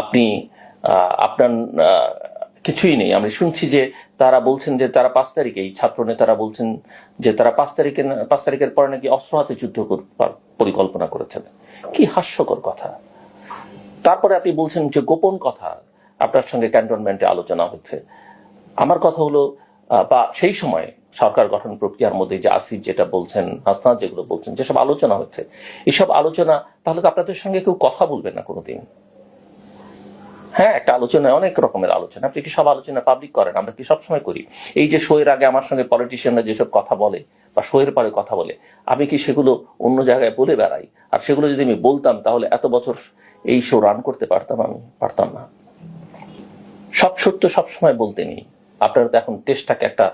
আপনি আপনার কিছুই নেই। আমি শুনছি যে তারা বলছেন যে তারা পাঁচ তারিখে, এই ছাত্র নেতারা বলছেন যে তারা পাঁচ তারিখে, পাঁচ তারিখের পরে নাকি অস্ত্র হাতে যুদ্ধ পরিকল্পনা করেছেন। কি হাস্যকর কথা। তারপরে আপনি বলছেন যে গোপন কথা আপনার সঙ্গে ক্যান্টনমেন্টে আলোচনা হচ্ছে। আমার কথা হলো বা সেই সময় সরকার গঠন প্রক্রিয়ার মধ্যে যে আসিফ যেটা বলছেন, হাসনাত যেগুলো বলছেন, যেসব আলোচনা হচ্ছে, এসব আলোচনা, তাহলে তো আপনাদের সঙ্গে কেউ কথা বলবে না কোনোদিন। হ্যাঁ একটা আলোচনায়, অনেক রকমের আলোচনা। আপনি কি সব আলোচনা পাবলিক করেন? আমরা কি সবসময় করি? এই যে শোয়ের আগে আমার সঙ্গে পলিটিশিয়ানরা যেসব কথা বলে বা শোয়ের পরে কথা বলে, আমি কি সেগুলো অন্য জায়গায় বলে বেড়াই? আর সেগুলো যদি আমি বলতাম, তাহলে এত বছর এই শো রান করতে পারতাম আমি, পারতাম না। সব সত্য সবসময় বলতে নেই। আপনারা তো এখন দেশটাকে একটা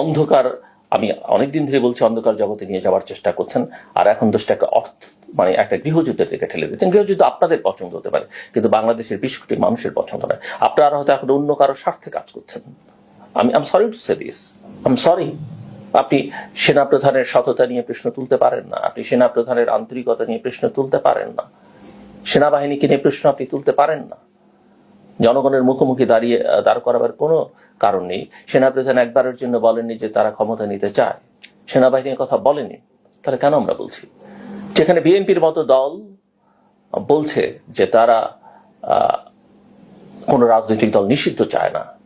অন্ধকার আমি অনেকদিন ধরে বলছি, অন্ধকার জগতে নিয়ে যাওয়ার চেষ্টা করছেন, আর এখন দেশটাকে অর্থ মানে একটা গৃহযুদ্ধের দিকে ঠেলে দিচ্ছেন। গৃহযুদ্ধ আপনাদের পছন্দ হতে পারে, কিন্তু বাংলাদেশের বিশ কোটি মানুষের পছন্দ নয়। আপনারা হয়তো এখন অন্য কারও স্বার্থে কাজ করছেন। আমি I'm sorry to say this I'm sorry আপনি সেনা প্রধানের সততা নিয়ে প্রশ্ন তুলতে পারেন না, আপনি সেনা প্রধানের আন্তরিকতা নিয়ে প্রশ্ন তুলতে পারেন না, সেনাবাহিনীকে নিয়ে প্রশ্ন আপনি তুলতে পারেন না। জনগণের মুখোমুখি দাঁড়িয়ে দাঁড় করাবার কোনো কারণ নেই। সেনাপ্রধান একবারের জন্য বলেননি যে তারা ক্ষমতা নিতে চায়। সেনাবাহিনীর কথা বলেনি। তাহলে কেন আমরা বলছি? যেখানে বিএনপির মতো দল বলছে যে তারা কোন রাজনৈতিক দল নিষিদ্ধ চায় না।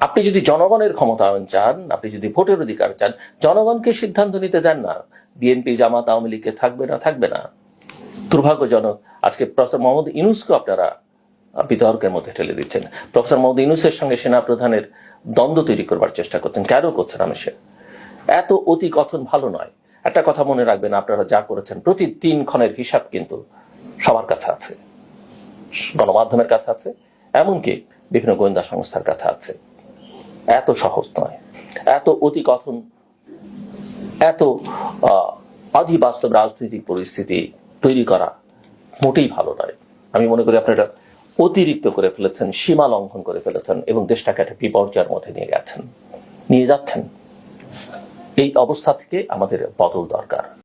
আপনি যদি জনগণের ক্ষমতায়ন চান, আপনি যদি ভোটের অধিকার চান, জনগণকে সিদ্ধান্ত নিতে দেন না। বিএনপি, জামাত, আওয়ামী লীগকে থাকবে না থাকবে না। দুর্ভাগ্যজনক, আজকে প্রফেসর মোহাম্মদ ইনুসকে আপনারা বিতর্কের মধ্যে ঠেলে দিচ্ছেন। প্রফেসর মোহাম্মদ ইনুসের সঙ্গে সেনা প্রধানের দ্বন্দ্ব তৈরি করবার চেষ্টা করছেন। কেন করছেন আমি সে এত অতি কথন ভালো নয়। একটা কথা মনে রাখবেন, আপনারা যা করেছেন প্রতি তিন ক্ষণের হিসাব কিন্তু সবার কাছে আছে। গণমাধ্যমের কাছে আছে, এমনকি বিভিন্ন গোয়েন্দা সংস্থার কাছে আছে। এত সহজ নয়। এত অতি কথন, এত অধিবাস্তব রাজনৈতিক পরিস্থিতি তৈরি করা মোটেই ভালো নয়। আমি মনে করি আপনারা অতিরিক্ত করে ফেলেছেন, সীমা লঙ্ঘন করে ফেলেছেন এবং দেশটাকে একটা বিপর্যয়ের মধ্যে নিয়ে গেছেন। নিয়ে যাচ্ছেন। এই অবস্থা থেকে আমাদের বদল দরকার।